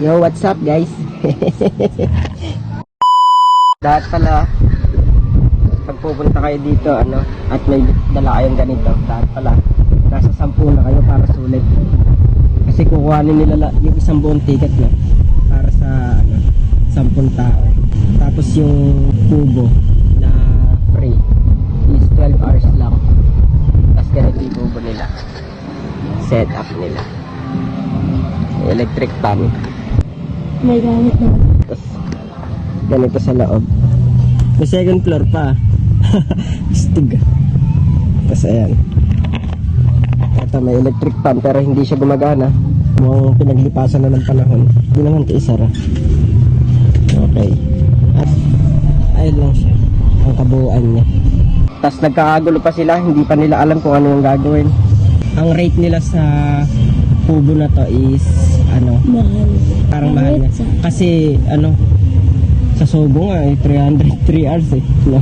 Yo, what's up guys? Dapat pala, pag pupunta kayo dito, ano, at may dala kayong ganito, dapat pala, nasa sampu na kayo para sulit. Kasi kukuhanin nila la- yung isang buong ticket na para sa, ano, sampung tao. Tapos yung tubo na free is 12 hours lang. Tapos ganito yung tubo nila. Set up nila. Electric fan. May gamit na. Tapos, ganito sa loob. May second floor pa. Stig. Tapos, ayan. Ito, may electric fan pero hindi siya gumagana. Mukhang pinaglipasan na ng panahon. Hindi naman ito isara. Okay. At, ayun lang siya. Ang kabuuan niya. Tapos nagkakagulo pa sila, hindi pa nila alam kung ano yung gagawin. Ang rate nila sa kubo na to is, ano, Mahal. Parang mahal niya. Kasi ano, sa Sobo nga eh, 303 hours eh. No?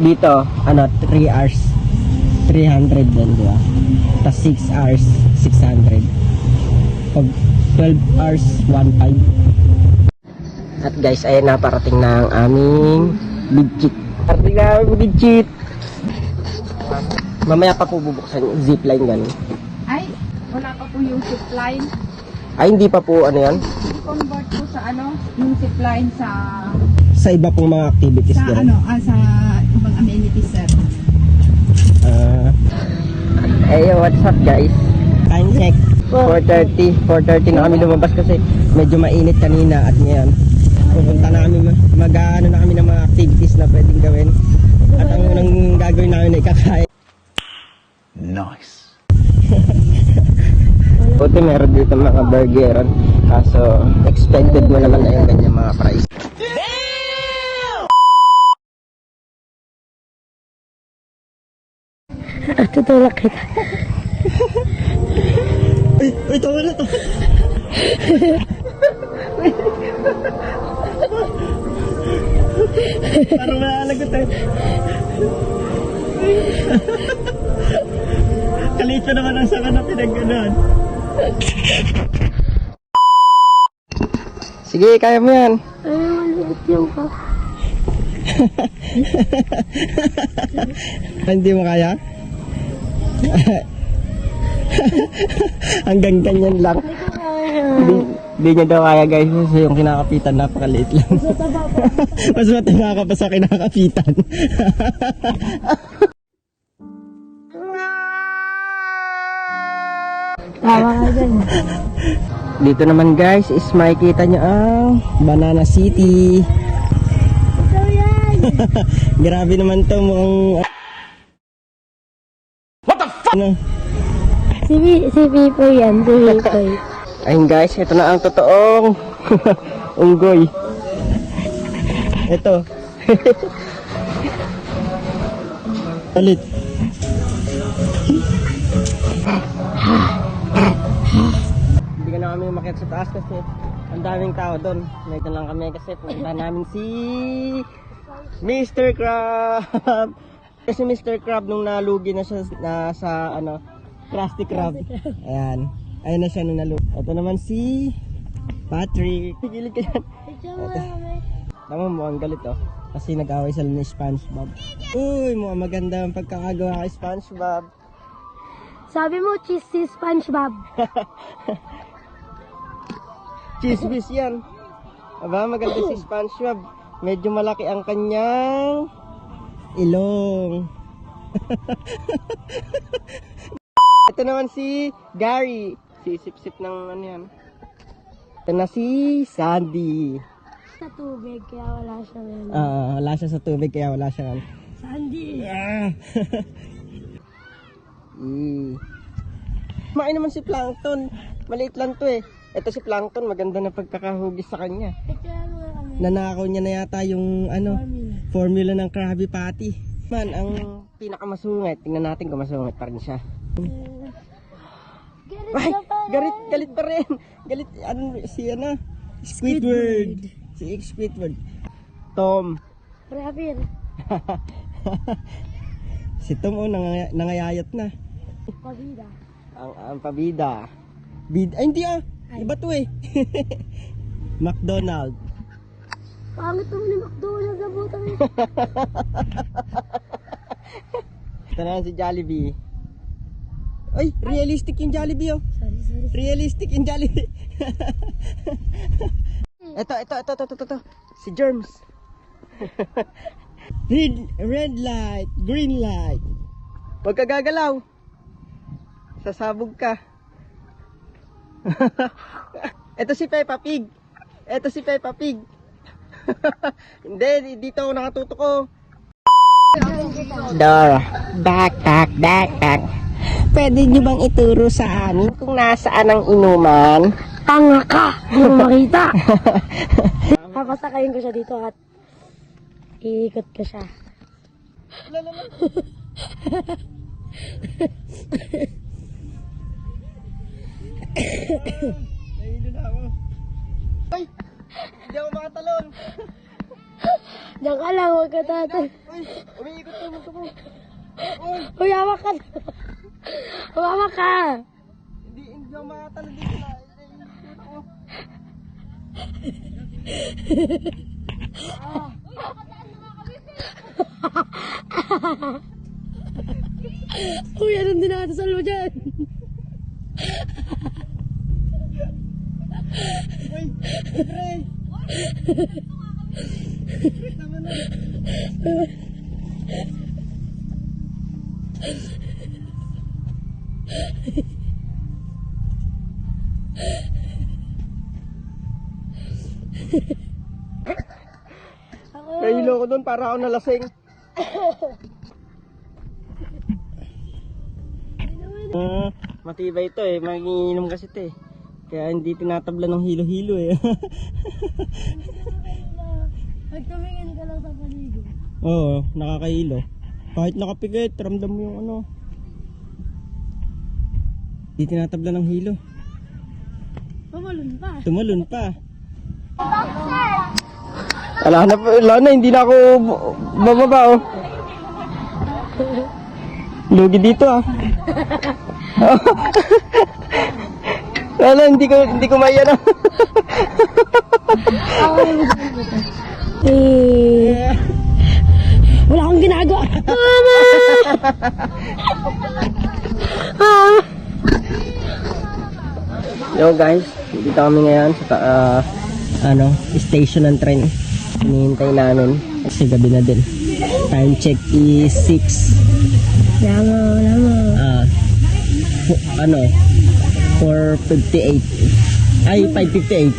Dito, ano, 3 hours. 300 din, di ba? Tapos 6 hours, 600. Pag 12 hours, 1.5. At guys, ayan na, parating na ang aming big cheat. Parating na ang big cheat. Mamaya pa po bubuksan yung zipline ganun. Ay, wala pa po yung zipline. Ay, hindi pa po ano yan. I-convert po sa ano, yung zipline sa Sa iba pong mga activities sa ganun. ano, ah, sa ibang amenities sir. Ah. hey, what's up guys? Time check. 4.30. 4.30 na kami lumabas kasi medyo mainit kanina at ngayon. Pupunta na kami, mag ano na kami ng mga activities na pwedeng gawin. At ang unang gagawin namin ay kakain. Nice. Buti meron dito mga burgeron. Kaso expected mo naman na yung ganyan mga price. Ah, tutulak kita. Uy, uy, tawa na to. Parang malalagot eh. Kalit pa naman ang saka na pinagganon. Sige, kaya mo yan. Ay, maliit yung ka. Hindi mo kaya? Hanggang ganyan lang. Hindi, niya daw kaya guys kasi yung kinakapitan napakaliit lang. Mas mataba ka pa sa kinakapitan. Tawa ka dyan. Dito naman guys is makikita nyo ang Banana City. Ito yan. Grabe naman to mukhang... What the fuck? Ano? Si, si Pipoy yan. Si Pipoy. Ayun guys, ito na ang totoong unggoy. Ito. Ulit. Hindi ka na kami umakyat sa taas kasi ang daming tao doon. May lang kami kasi punta namin si Mr. Crab. Kasi Mr. Crab nung nalugi na siya na sa ano, Krusty Krab. Ayan. Ayun na siya nung nalugi. Ito naman si Patrick. Gilid ka yan. Mo. Tama mo, ang galit oh. Kasi nag-away sila ni Spongebob. Uy, mukhang maganda ang pagkakagawa kay Spongebob. Sabi mo, cheese si Spongebob. Chismis yan. Aba, maganda si Spongebob. Medyo malaki ang kanyang ilong. Ito naman si Gary. Si sip-sip ng ano yan. Ito na si Sandy. Sa tubig, kaya wala siya ngayon. Ah, wala siya sa tubig kaya wala siya. Sandy! Ah. mm. Kumain naman si Plankton. Maliit lang to eh. Ito si Plankton, maganda na pagkakahugis sa kanya. Nanakaw niya na yata yung ano, Formula. formula ng Krabby Patty. Man, ang pinakamasungit, tingnan natin kung masungit pa rin siya. Galit Ay, pa rin. galit, galit pa rin. Galit, ano, si ano, Squidward. Si Squidward. Tom. Rapid. Si Tom, oh, nangaya- nangayayat na. Pabida. ang, ang pabida. Bid, ay hindi ah. Iba to eh. McDonald. Pangit naman ni McDonald's na butang eh. Ito na si Jollibee. Ay, realistic yung Jollibee oh. Sorry, sorry. Realistic yung Jollibee. ito, ito, ito, ito, ito, ito. Si Germs. red, red light, green light. Huwag ka gagalaw. Sasabog ka. ito si Peppa Pig. Ito si Peppa Pig. Hindi, dito ako nakatutok oh. Door. Backpack, backpack. Pwede nyo bang ituro sa amin kung nasaan ang inuman? Tanga ka! Hindi mo makita. Papasakayin ko siya dito at iikot ko siya. Nahilo na ako. Ay! Hindi ako makatalon. Diyan ka lang, huwag ka tatay. Uy! Umiikot na mo ko. Uy! Hawak ka. Hawak ka. Hindi, hindi ako makatalon dito na. Ako. Uy, anong dinadasal mo dyan? Uy! Pre! Tama na. Nahilo ko doon para ako nalasing. Ah, matibay ito eh. Magiinom kasi ito eh. Kaya hindi tinatabla ng hilo-hilo eh. Magtumingin ka lang sa paligid. Oo, nakakahilo. Kahit nakapikit, ramdam mo yung ano. Hindi tinatabla ng hilo. Pamalun pa. Tumalon pa. Wala na, wala na, hindi na ako bababa oh. Lugi dito ah. Wala, hindi ko, hindi ko maya na. Eh, wala akong ginagawa. Mama! ah! Yo guys, dito kami ngayon sa ah, ano, station ng train. Hinihintay namin kasi gabi na din. Time check is 6. Wala mo, wala mo. Ah, ano, 4.58. Ay, 5.58.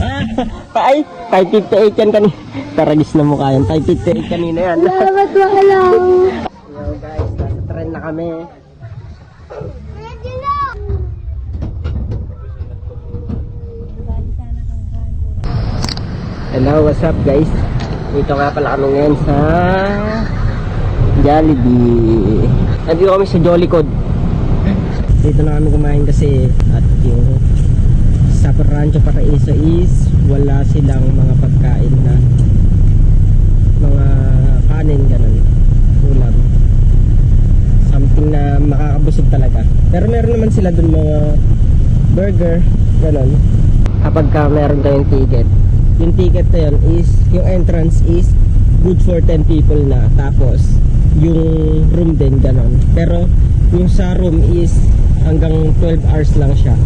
Ah, ay, 5.58 yan kanina. Taragis na mukha yan. 5.58 kanina yan. Salamat mo. Yo guys, nasa train na kami. Hello, what's up guys? Dito nga pala kami ngayon sa Jollibee. Nandito kami sa Jolly Code. Dito na kami kumain kasi at yung sa Rancho Paraiso is wala silang mga pagkain na mga kanin ganun. Ulam. Something na makakabusog talaga. Pero meron naman sila dun mga burger, ganun. Kapag ka meron kayong ticket, yung ticket na yun is, yung entrance is good for 10 people na. Tapos, yung room din, ganun. Pero, yung sa room is hanggang 12 hours lang siya.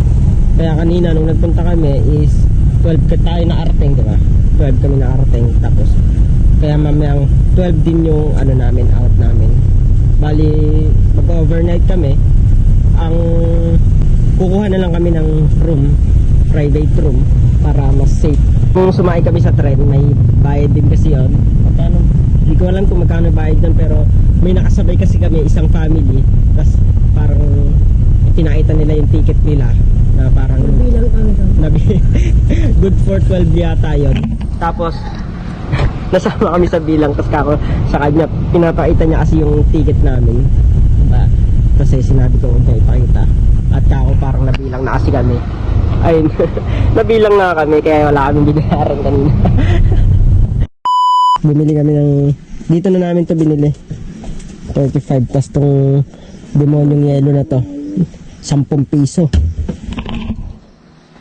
Kaya kanina, nung nagpunta kami is 12 ka tayo na arating, di ba? 12 kami na arating. Tapos, kaya mamayang 12 din yung ano namin, out namin. Bali, mag-overnight kami. Ang kukuha na lang kami ng room, private room, para mas safe. Kung sumakay kami sa tren, may bayad din kasi yon. Magkano? Hindi ko alam kung magkano bayad doon, pero may nakasabay kasi kami, isang family. Tapos parang pinakita nila yung ticket nila na parang Bilang kami doon. Nabi, good for 12 yata yon. Tapos, nasama kami sa bilang. Tapos kako, sa kanya, pinapakita niya kasi yung ticket namin. Diba? Kasi sinabi ko huwag niya ipakita. At kako parang nabilang na kasi kami. Ayun, nabilang na kami kaya wala kaming binayaran kanina. Bumili kami ng, dito na namin to binili. 35 tas tong demonyong yelo na to. 10 piso.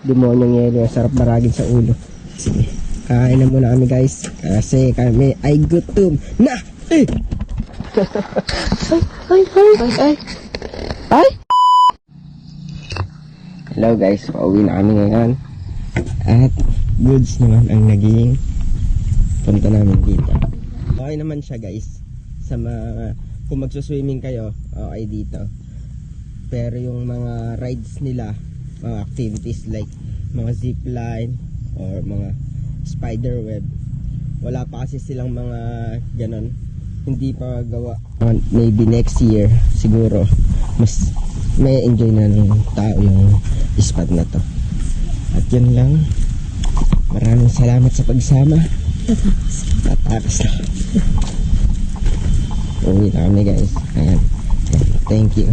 Demonyong yelo sarap baragin sa ulo. Sige kain na muna kami guys. Kasi kami ay gutom na. Eh! Ay, ay, ay, ay. ay! Hello guys. Pauwi na kami ngayon. At goods naman ang naging punta namin dito. Okay naman siya guys. Sa mga kung magsuswimming kayo okay dito. Pero yung mga rides nila mga activities like mga zip line or mga spider web wala pa kasi silang mga ganon. Hindi pa gawa. Uh, maybe next year siguro mas may enjoy na ng tao yung spot na to. At yun lang. Maraming salamat sa pagsama tatakas na uwi na kami guys ayan thank you